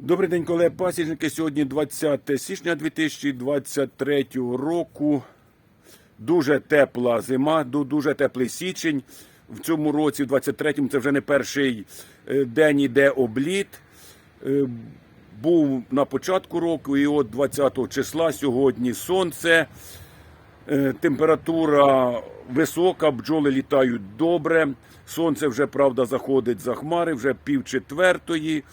Добрий день, колеги пасічники. Сьогодні 20 січня 2023 року. Дуже тепла зима, дуже теплий січень. В цьому році, в 23-му, це вже не перший е, день іде обліт. Е, Був на початку року, і от 20 числа сьогодні сонце. Е, Температура висока, бджоли літають добре. Сонце вже, правда, заходить за хмари, вже пів четвертої.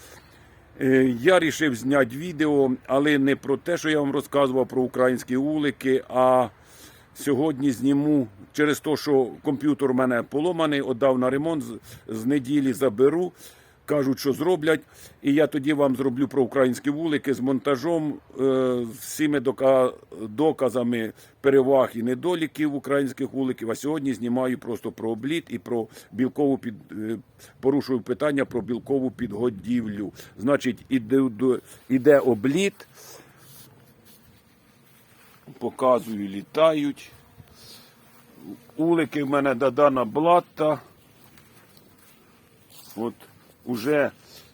Е, Я рішив зняти відео, але не про те, що я вам розказував про українські улики, а сьогодні зніму через те, що комп'ютер у мене поломаний, отдав на ремонт, з- з неділі заберу. Кажуть, що зроблять, і я тоді вам зроблю про українські вулики з монтажом, е, з всіми доказами переваг і недоліків українських вуликів. А сьогодні знімаю просто про обліт і про білкову під е, порушую питання про білкову підгодівлю. Значить, іде, іде обліт, показую, літають. Улики в мене дадана блата. От уже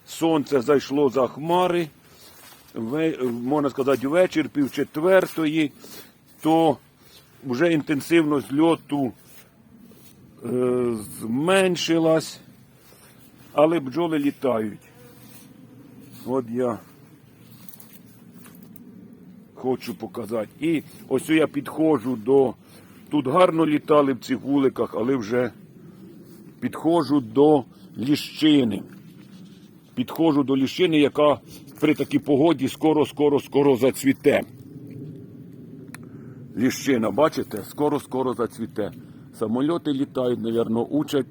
сонце зайшло за хмари. Можна сказати, вечір, пів четвертої, то вже інтенсивність льоту е, зменшилась, але бджоли літають. От я хочу показати. І ось я підходжу до. Тут гарно літали в цих вуликах, але вже підходжу до ліщини. Підходжу до ліщини, яка при такій погоді скоро, скоро, скоро зацвіте. Ліщина, бачите? Скоро, скоро зацвіте. Самольоти літають, напевно, учать.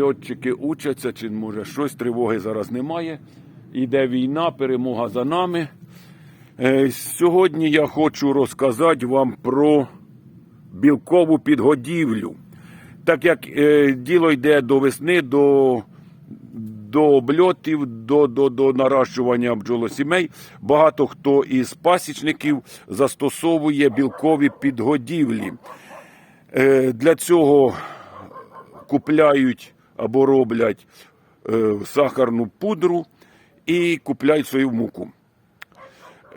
Льотчики учаться, чи може щось, тривоги зараз немає. Іде війна, перемога за нами. Е, Сьогодні я хочу розказати вам про білкову підгодівлю. Так як е, діло йде до весни, до, до обльотів, до, до, до наращування бджолосімей, багато хто із пасічників застосовує білкові підгодівлі. Е, для цього купляють або роблять е, сахарну пудру і купляють свою муку.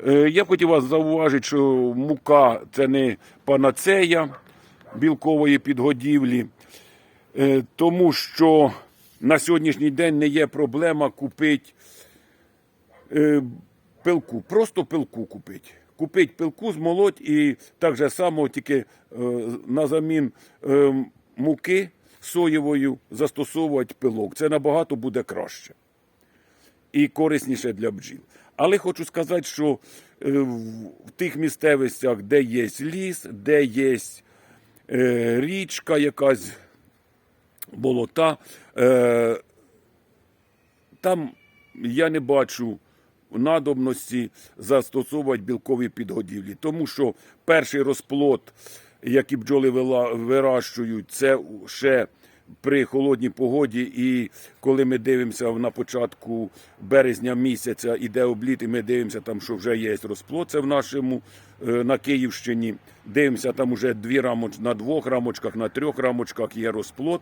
Е, Я б хотів вас зауважити, що мука це не панацея білкової підгодівлі, тому що на сьогоднішній день не є проблема купити е, пилку, просто пилку купити. Купити пилку, змолоть і так же само, тільки е, на замін е, муки соєвою застосовувати пилок. Це набагато буде краще і корисніше для бджіл. Але хочу сказати, що е, в тих місцевостях, де є ліс, де є е, річка, якась болота, е, там я не бачу надобності застосовувати білкові підгодівлі, тому що перший розплод, який бджоли вирощують, це ще при холодній погоді. І коли ми дивимося на початку березня місяця, іде обліт, і ми дивимося, там, що вже є розплод, це в нашому е, на Київщині. Дивимося, там вже дві рамоч, на двох рамочках, на трьох рамочках є розплод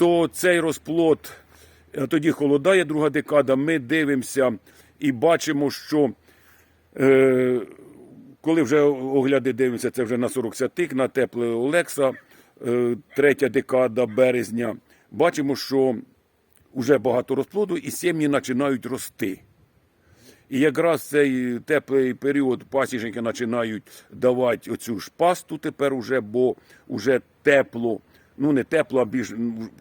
то цей розплод, тоді холодає друга декада, ми дивимося і бачимо, що е, коли вже огляди дивимося, це вже на 40 сятик, на тепле Олекса, е, третя декада березня, бачимо, що вже багато розплоду і сім'ї починають рости. І якраз цей теплий період пасічники починають давати оцю ж пасту тепер уже, бо вже тепло, ну не тепло, а більш,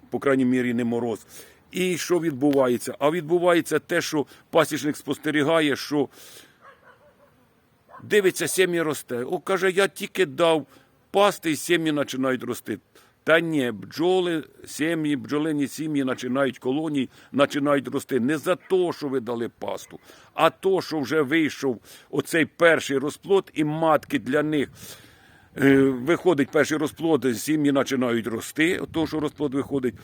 по крайній мірі, не мороз. І що відбувається? А відбувається те, що пасічник спостерігає, що дивиться, сім'ї росте. О, каже, я тільки дав пасти, і сім'ї починають рости. Та ні, бджоли, сім'ї, бджолині сім'ї починають колонії, починають рости не за те, що ви дали пасту, а то, що вже вийшов оцей перший розплод, і матки для них виходить перший розплод, сім'ї починають рости, то, що розплод виходить.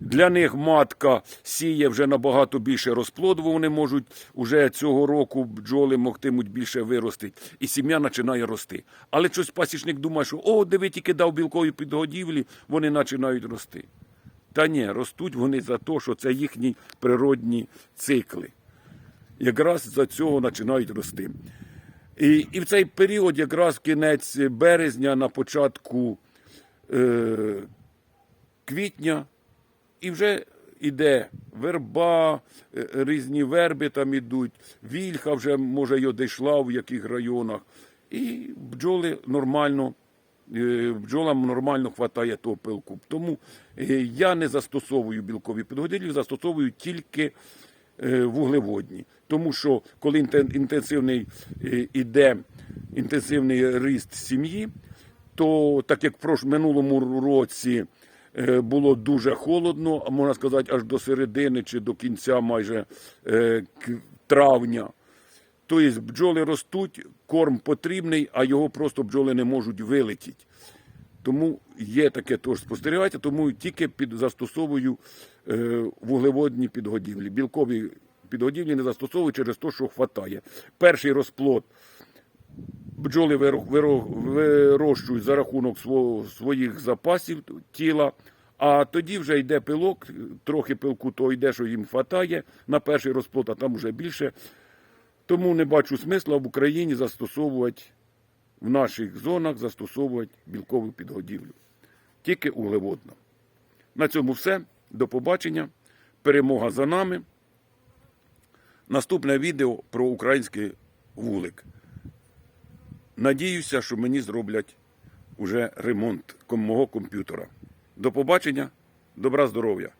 Для них матка сіє вже набагато більше розплоду, вони можуть уже цього року бджоли могтимуть більше виростити, і сім'я починає рости. Але щось пасічник думає, що о, диви, тільки дав білкові підгодівлі, вони починають рости. Та ні, ростуть вони за те, що це їхні природні цикли. якраз за цього починають рости. І, і в цей період, якраз кінець березня, на початку е, квітня, і вже йде верба, е, різні верби там ідуть, вільха вже може й одійшла в яких районах. І бджоли нормально, е, бджолам нормально хватає того пилку. Тому е, я не застосовую білкові підгодівлі, застосовую тільки вуглеводні. Тому що коли інтенсивний е, іде інтенсивний ріст сім'ї, то так як в минулому році е, було дуже холодно, а можна сказати, аж до середини чи до кінця майже е, травня. Тобто бджоли ростуть, корм потрібний, а його просто бджоли не можуть вилетіти. Тому є таке теж спостерігайте, тому тільки під, застосовую е, вуглеводні підгодівлі. Білкові підгодівлі не застосовую через те, що хватає. Перший розплод бджоли виро- виро- вирощують за рахунок своїх запасів тіла, а тоді вже йде пилок, трохи пилку то йде, що їм хватає на перший розплод, а там вже більше. Тому не бачу смисла в Україні застосовувати в наших зонах застосовувати білкову підгодівлю. Тільки углеводна. На цьому все. До побачення. Перемога за нами. Наступне відео про український вулик. Надіюся, що мені зроблять уже ремонт мого комп'ютера. До побачення, добра здоров'я!